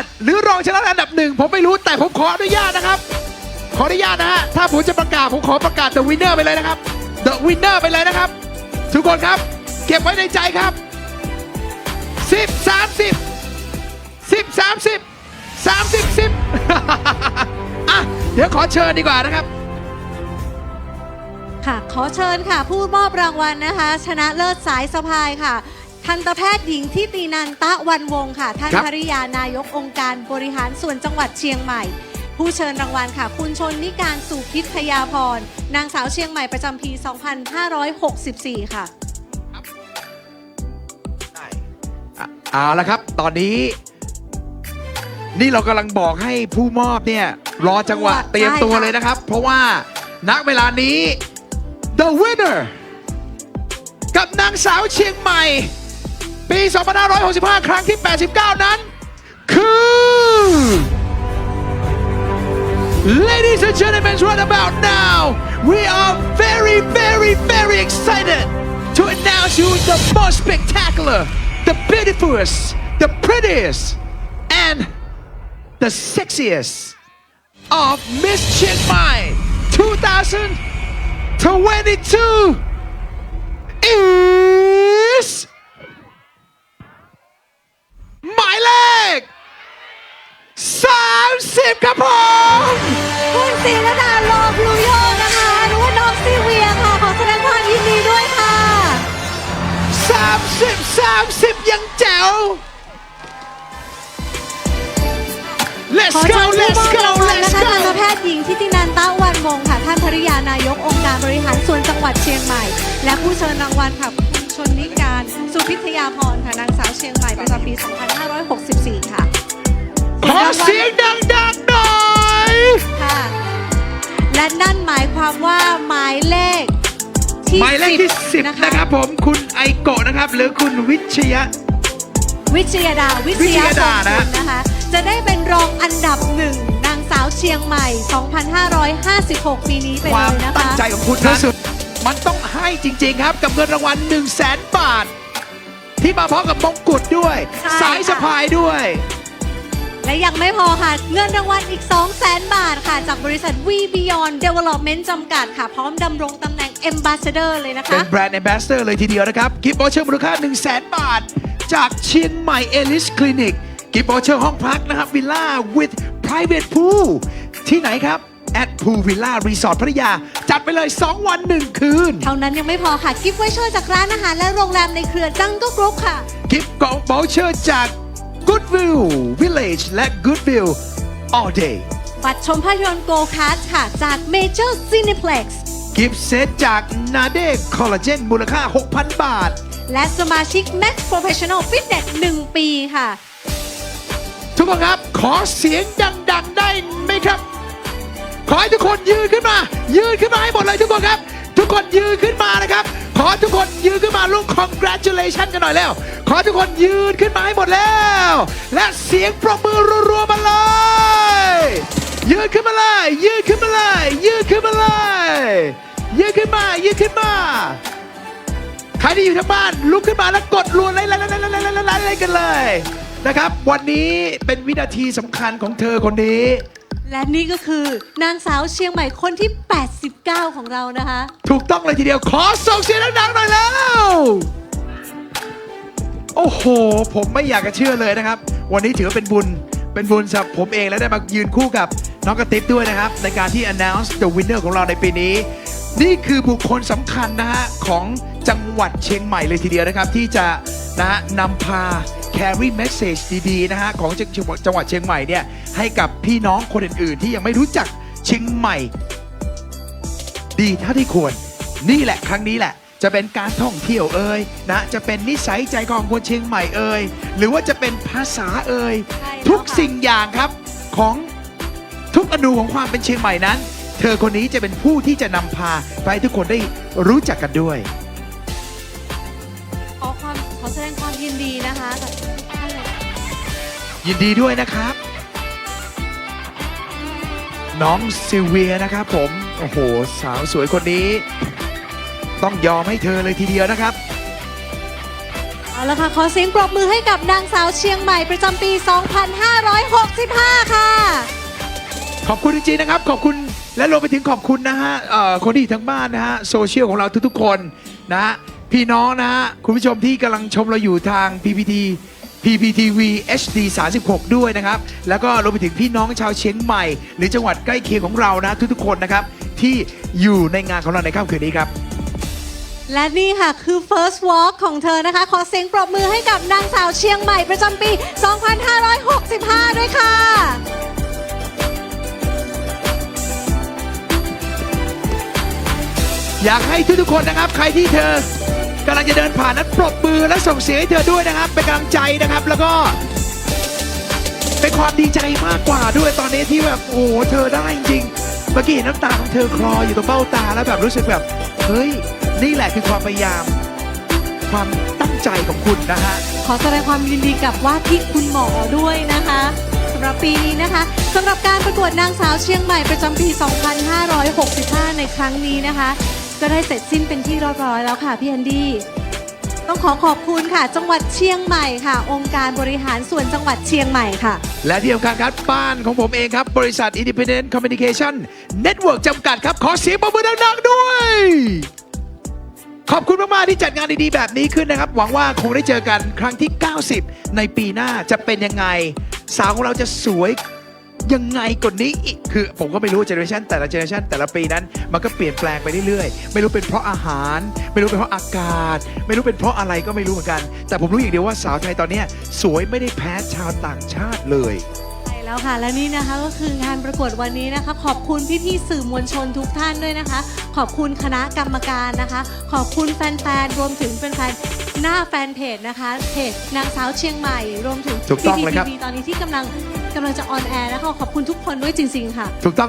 ติหรือรองชนะเลิศอันดับหนึ่งผมไม่รู้แต่ผมขออนุญาตนะครับ ขออนุญาตนะฮะถ้าผมจะประกาศผมขอประกาศ the winner ไปเลยนะครับ the winner ไปเลยนะครับ ทุกคนครับ เก็บไว้ในใจครับ 10 30 10 30 30 10อะเดี๋ยวขอเชิญดีกว่านะครับค่ะขอเชิญค่ะ ผู้มอบรางวัลนะคะ ชนะเลิศสายสะพายค่ะ ทันตแพทย์หญิงทิตินันตะวันวงศ์ค่ะ ท่านครับ ภริยานายกองค์การบริหารส่วนจังหวัดเชียงใหม่ ผู้เชิญรางวัลค่ะ คุณชนนิการสุพิทยาพรนางสาวเชียงใหม่ประจำปี 2564 ค่ะ อะเอาละครับ ตอนนี้ นี่เรากำลังบอกให้ผู้มอบเนี่ย รอจังหวะใช่ค่ะเตรียมตัวเลยนะครับ เพราะว่าณเวลานี้ the winner กับนางสาวเชียงใหม่ ปี 2565 ครั้งที่ 89 นั้น คือ Ladies and gentlemen, right about now, we are very, very, very excited to announce you the most spectacular, the beautifulest, the prettiest, and the sexiest of Miss Chiang Mai 2022 is 30ครับผมคุณศรีระดาโลบลูโยนะคะหรือว่าน้องซีเวียค่ะ ขอแสดงความยินดีด้วยค่ะ30 30ยังแจ๋ว Let's ขอเชิ go ญผู้ Let's มอบ go รางวัล Let's นะคะทันต go แพทย์หญิงทิตินันตะวันวงศ์ค่ะ ท่านภริยานายกองค์การบริหารส่วนจังหวัดเชียงใหม่ และผู้เชิญรางวัลค่ะคุณชนนิการ สุพิทยาพรค่ะนางสาวเชียงใหม่ประจำปี 2564 ค่ะ ขอเสียงดั และนั่นหมายความว่าหมายเลขที่หมายเลขที่ 10 นะครับผมคุณไอโกะนะครับ หรือคุณวิชยะ วิชยดาวิวิชชยายดาพนะรนะคะ จะได้เป็นรองอันดับหนึ่งนางสาวเชียงใหม่ 2556 ปีนี้ไปคเลวามยนะตั้งคะใจของคุณที่สุดมันต้องให้จริงๆครับกับเงินรางวัล1 0 0 0 0แสนบาท ที่มาพร้อมกับมงกุฎด้วย ใช่สายสะพายด้วย และยังไม่พอค่ะ เงินรางวัลอีก 200,000 บาทค่ะ จากบริษัท We Beyond Development จำกัดค่ะ พร้อมดำรงตำแหน่ง Ambassador เลยนะเป็คะนแบรนด์ a อ b บ s สเตอร์เลยทีเดียวนะครับ กิฟต์บอเชอร์มูลค่า 1 0 0 0 0แสนบาท จากเชียงใหม่เอลิสคลินิก กิฟต์บอเชอร์ห้องพักนะครับวิลล่า with private pool ที่ไหนครับ at pool villa resort พัทยา จัดไปเลย 2 วัน 1 คืน เท่านั้นยังไม่พอค่ะ กิฟต์ไวเชอร์จากร้านอาหารและโรงแรมในเครือจังก็กรุ๊ปค่ะ กิฟต์บอเชอร์จาก Goodwill Village และ Goodwill all day บัตรชมภาพยนตร์โกคาร์ดค่ะ จาก Major Cineplex กิฟต์เซตจาก Nade Collagen มูลค่า 6,000 บาท และสมาชิก Max Professional Fitness 1 ปีค่ะ ทุกคนครับ ขอเสียงดัง ๆ ได้ไหมครับ ขอให้ทุกคนยืนขึ้นมา ยืนขึ้นมาให้หมดเลยทุกคนครับ ทุกคนยืนขึ้นมานะครับ ขอทุกคนยืนขึ้นมาลุก congratulation กันหน่อยแล้ว ขอทุกคนยืนขึ้นมาให้หมดแล้ว และเสียงปรบมือรัวๆมาเลย ยืนขึ้นมาเลย ยืนขึ้นมาเลย ยืนขึ้นมาเลย ยืนขึ้นมา ยืนขึ้นมา ใครที่อยู่ทั้งบ้านลุกขึ้นมาแล้วกดรัวไล่ไล่ไล่ไล่ไล่ไล่กันเลยนะครับ วันนี้เป็นวินาทีสำคัญของเธอคนนี้ และนี่ก็คือนางสาวเชียงใหม่คนที่ 89 ของเรานะคะ ถูกต้องเลยทีเดียวขอส่งเสียงดังๆหน่อยแล้ว โอ้โห ผมไม่อยากจะเชื่อเลยนะครับ วันนี้ถือว่าเป็นบุญเป็นบุญสำหรับผมเองและได้มายืนคู่กับน้องกระติบด้วยนะครับ ในการที่ announce the winner ของเราในปีนี้ นี่คือบุคคลสำคัญนะฮะของจังหวัดเชียงใหม่เลยทีเดียวนะครับ ที่จะนะฮะนำพา carry message ดีๆนะฮะของจังหวัดจังหวัดเชียงใหม่เนี่ยให้กับพี่น้องคนอื่นๆ ที่ยังไม่รู้จักเชียงใหม่ ดีเท่าที่ควร นี่แหละครั้งนี้แหละ จะเป็นการท่องเที่ยวเอ่ยนะจะเป็นนิสัยใจคอของคนเชียงใหม่เอ่ยหรือว่าจะเป็นภาษาเอ่ยใช่แล้วทุกค่ะสิ่งอย่างครับของทุกอนูของความเป็นเชียงใหม่นั้น เธอคนนี้จะเป็นผู้ที่จะนำพาไปให้ทุกคนได้รู้จักกันด้วย ยินดีด้วยนะครับ น้องซิลเวียนะครับผม โอ้โห สาวสวยคนนี้ ต้องยอมให้เธอเลยทีเดียวนะครับ เอาละค่ะ ขอเสียงปรบมือให้กับนางสาวเชียงใหม่ประจำปี2564 2565 ค่ะ ขอบคุณจริงๆนะครับ ขอบคุณและรวมไปถึงขอบคุณนะฮะเอ่อคนที่อยู่ทั้งบ้านนะฮะโซเชียลของเราทุกๆคนนะฮะพี่น้องนะฮะคุณผู้ชมที่กำลังชมเราอยู่ทาง PPT PPTV HD 36 ด้วยนะครับ แล้วก็รวมไปถึงพี่น้องชาวเชียงใหม่ หรือจังหวัดใกล้เคียงของเรานะทุกๆคนนะครับ ที่อยู่ในงานของเราในค่ำคืนนี้ครับ และนี่ค่ะคือ first walk ของเธอนะคะ ขอเสียงปรบมือให้กับนางสาวเชียงใหม่ประจำปี 2565 ด้วยค่ะ อยากให้ทุกๆคนนะครับ ใครที่เธอ กำลังจะเดินผ่านนั้นปรบมือและส่งเสียงให้เธอด้วยนะครับ เป็นกำลังใจนะครับแล้วก็ เป็นความดีใจมากกว่าด้วยตอนนี้ที่แบบโอ้โหเธอได้จริงๆเมื่อกี้เห็นน้ำตาของเธอคลออยู่ตรงเบ้าตาแล้วแบบรู้สึกแบบเฮ้ยนี่แหละคือความพยายาม ความตั้งใจของคุณนะฮะ ขอแสดงความยินดีกับว่าที่คุณหมอด้วยนะคะสำหรับปีนี้นะคะสำหรับการประกวดนางสาวเชียงใหม่ประจำปี 2565 ในครั้งนี้นะคะ ก็ได้เสร็จสิ้นเป็นที่เรียบร้อยแล้วค่ะพี่แอนดี้ต้องขอขอบคุณค่ะ จังหวัดเชียงใหม่ค่ะ องค์การบริหารส่วนจังหวัดเชียงใหม่ค่ะ และที่สำคัญครับบ้านของผมเองครับ บริษัท Independent Communication Network จำกัดครับ ขอเสียงปรบมือดังๆด้วย ขอบคุณมาก ๆ ที่จัดงานดี ๆ แบบนี้ขึ้นนะครับ หวังว่าคงได้เจอกันครั้งที่ 90 ในปีหน้าจะเป็นยังไง สาวของเราจะสวย ยังไงกว่านี้อีกคือผมก็ไม่รู้เจเนอเรชันแต่ละเจเนอเรชันแต่ละปีนั้น มันก็เปลี่ยนแปลงไปเรื่อยๆ ไม่รู้เป็นเพราะอาหาร ไม่รู้เป็นเพราะอากาศ ไม่รู้เป็นเพราะอะไรก็ไม่รู้เหมือนกัน แต่ผมรู้อย่างเดียวว่าสาวไทยตอนเนี้ยสวยไม่ได้แพ้ชาวต่างชาติเลยใช่แล้วค่ะ และนี่นะคะก็คืองานประกวดวันนี้นะคะ ขอบคุณพี่ๆสื่อมวลชนทุกท่านด้วยนะคะ ขอบคุณคณะกรรมการนะคะ ขอบคุณแฟนๆรวมถึงแฟนๆหน้าแฟนเพจนะคะเพจนางสาวเชียงใหม่ รวมถึงถูกต้องเลยครับ PPTV ตอนนี้ที่กำลัง กำลังจะออนแอร์นะคะขอบคุณทุกคนด้วยจริง ๆ ค่ะ ถูกต้อง